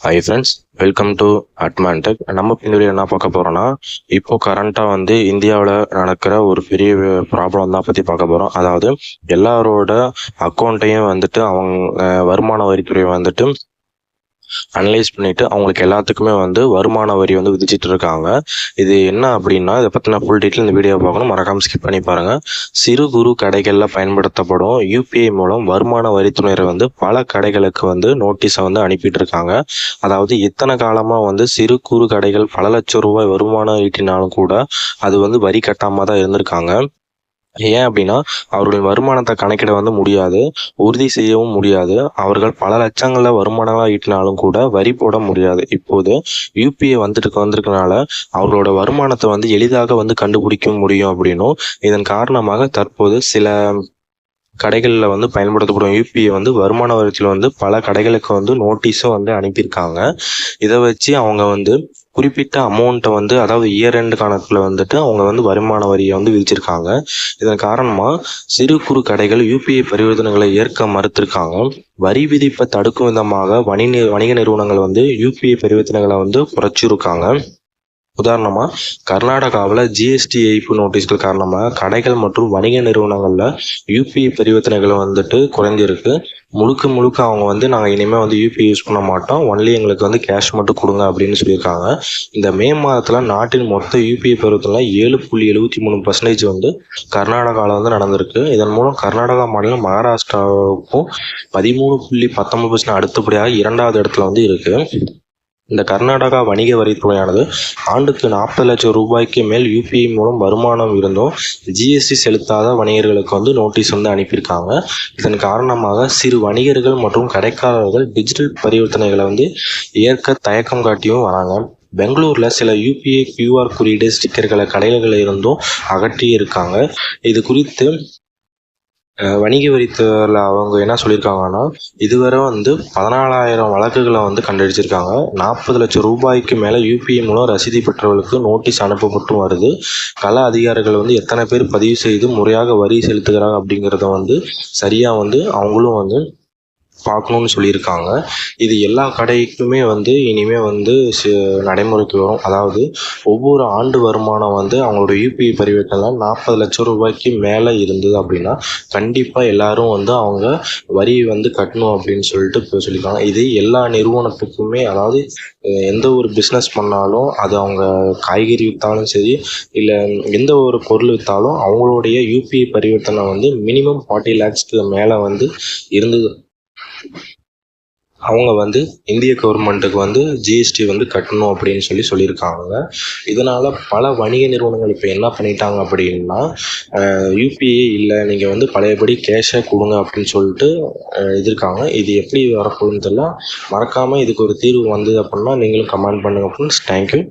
Hi friends welcome to Admantech நம்ம இப்ப இந்த வீடியோ என்ன பார்க்க போகிறோம்னா இப்போ கரண்ட்டாக வந்து இந்தியாவில் நடக்கிற ஒரு பெரிய ப்ராப்ளம் தான் பற்றி பார்க்க போகிறோம் அதாவது எல்லாரோட அக்கௌண்ட்டையும் வந்துட்டு அவங்க அஹ், வருமான வரித்துறை வந்துட்டு அனலைஸ் பண்ணிட்டு அவங்களுக்கு எல்லாத்துக்குமே வந்து வருமான வரி வந்து விதிச்சிட்டு இருக்காங்க. இது என்ன அப்படின்னா இதை பற்றின ஃபுல் டீட்டெயில் இந்த வீடியோ பார்க்கணும். மறக்காமல் ஸ்கிப் பண்ணி பாருங்க. சிறு குறு கடைகளில் பயன்படுத்தப்படும் யூபிஐ மூலம் வருமான வரித்துறையினர் வந்து பல கடைகளுக்கு வந்து நோட்டீஸை வந்து அனுப்பிட்டு இருக்காங்க. அதாவது இத்தனை காலமாக வந்து சிறு குறு கடைகள் பல லட்சம் ரூபாய் வருமானம் ஈட்டினாலும் கூட அது வந்து வரி கட்டாமல் தான் இருந்திருக்காங்க. ஏன் அப்படின்னா அவர்களின் வருமானத்தை கணக்கிட வந்து முடியாது உறுதி செய்யவும் முடியாது. அவர்கள் பல லட்சங்களில் வருமானமாக ஈட்டினாலும் கூட வரி போட முடியாது. இப்போது யூபிஐ வந்துட்டு வந்திருக்கனால அவர்களோட வருமானத்தை வந்து எளிதாக வந்து கண்டுபிடிக்க முடியும் அப்படின்னும் இதன் காரணமாக தற்போது சில கடைகளில் வந்து பயன்படுத்தப்படும் யூபிஐ வந்து வருமான வரித்தில் வந்து பல கடைகளுக்கு வந்து நோட்டீஸும் வந்து அனுப்பியிருக்காங்க. இதை வச்சு அவங்க வந்து குறிப்பிட்ட அமௌண்ட்டை வந்து அதாவது இயர் எண்டு கணக்கில் வந்துட்டு அவங்க வந்து வருமான வரியை வந்து விதிச்சிருக்காங்க. இதன் காரணமாக சிறு குறு கடைகள் யூபிஐ பரிவர்த்தனைகளை ஏற்க மறுத்திருக்காங்க. வரி விதிப்பை தடுக்கும் விதமாக வணிக வணிக நிறுவனங்கள் வந்து யூபிஐ பரிவர்த்தனைகளை வந்து குறைச்சிருக்காங்க. உதாரணமாக கர்நாடகாவில் ஜிஎஸ்டி ஏய்ப்பு நோட்டீஸ்கள் காரணமாக கடைகள் மற்றும் வணிக நிறுவனங்களில் யூபிஐ பரிவர்த்தனைகள் வந்துட்டு குறைஞ்சிருக்கு. முழுக்க முழுக்க அவங்க வந்து நாங்கள் இனிமேல் வந்து யூபிஐ யூஸ் பண்ண மாட்டோம். ஒன்லி எங்களுக்கு வந்து கேஷ் மட்டும் கொடுங்க அப்படின்னு சொல்லியிருக்காங்க. இந்த மே மாதத்தில் நாட்டின் மொத்த யூபிஐ பருவத்தில் ஏழு புள்ளி எழுபத்தி மூணு பர்சன்டேஜ் வந்து கர்நாடகாவில் வந்து நடந்திருக்கு. இதன் மூலம் கர்நாடகா மாநிலம் மகாராஷ்டிராவுக்கும் பதிமூணு புள்ளி பத்தொன்பது பர்சன்ட் அடுத்தபடியாக இரண்டாவது இடத்துல வந்து இருக்குது இந்த கர்நாடகா வணிக வரித்துறையானது ஆண்டுக்கு நாற்பது லட்சம் ரூபாய்க்கு மேல் யூபிஐ மூலம் வருமானம் இருந்தும் ஜிஎஸ்டி செலுத்தாத வணிகர்களுக்கு வந்து நோட்டீஸ் வந்து அனுப்பியிருக்காங்க. இதன் காரணமாக சிறு வணிகர்கள் மற்றும் கடைக்காரர்கள் டிஜிட்டல் பரிவர்த்தனைகளை வந்து ஏற்க தயக்கம் காட்டியும் வராங்க. பெங்களூரில் சில யூபிஐ கியூஆர் குறியீடு ஸ்டிக்கர்களை கடைகளில் இருந்தும் அகற்றி இருக்காங்க இது குறித்து வணிக வரித்துறையில் அவங்க என்ன சொல்லியிருக்காங்கன்னா இதுவரை வந்து பதினாலாயிரம் வழக்குகளை வந்து கண்டடிச்சிருக்காங்க நாற்பது லட்சம் ரூபாய்க்கு மேலே யூபிஐ மூலம் ரசீதி பெற்றவர்களுக்கு நோட்டீஸ் அனுப்பப்பட்டும் வருது. கள அதிகாரிகள் வந்து எத்தனை பேர் பதிவு செய்து முறையாக வரி செலுத்துகிறாங்க அப்படிங்கிறத வந்து சரியாக வந்து அவங்களும் வந்து பார்க்கணும்னு சொல்லியிருக்காங்க. இது எல்லா கடைக்குமே வந்து இனிமேல் வந்து நடைமுறைக்கு வரும். அதாவது ஒவ்வொரு ஆண்டு வருமானம் வந்து அவங்களோட யூபிஐ பரிவர்த்தனை நாற்பது லட்சம் ரூபாய்க்கு மேலே இருந்தது அப்படின்னா கண்டிப்பாக எல்லாரும் வந்து அவங்க வரி வந்து கட்டணும் அப்படின்னு சொல்லிட்டு இப்போ சொல்லியிருக்காங்க. இது எல்லா நிறுவனத்துக்குமே அதாவது எந்த ஒரு பிஸ்னஸ் பண்ணாலும் அது அவங்க காய்கறி விற்றாலும் சரி இல்லை எந்த ஒரு பொருள் விற்றாலும் அவங்களுடைய யூபிஐ பரிவர்த்தனை வந்து மினிமம் ஃபார்ட்டி லேக்ஸ்க்கு மேலே வந்து இருந்தது. அவங்க வந்து இந்திய கவர்மெண்ட்டுக்கு வந்து ஜிஎஸ்டி வந்து கட்டணும் அப்படின்னு சொல்லி சொல்லியிருக்காங்க. இதனால் பல வணிக நிறுவனங்கள் இப்போ என்ன பண்ணிட்டாங்க அப்படின்னா யூபிஐ இல்லை நீங்கள் வந்து பழையபடி கேஷை கொடுங்க அப்படின்னு சொல்லிட்டு எதிர்க்காங்க. இது எப்படி வரப்போகுதுன்னு தெரியல. மறக்காமல் இதுக்கு ஒரு தீர்வு வந்தது அப்படின்னா நீங்களும் கமெண்ட் பண்ணுங்க அப்படின்னு தேங்க்யூ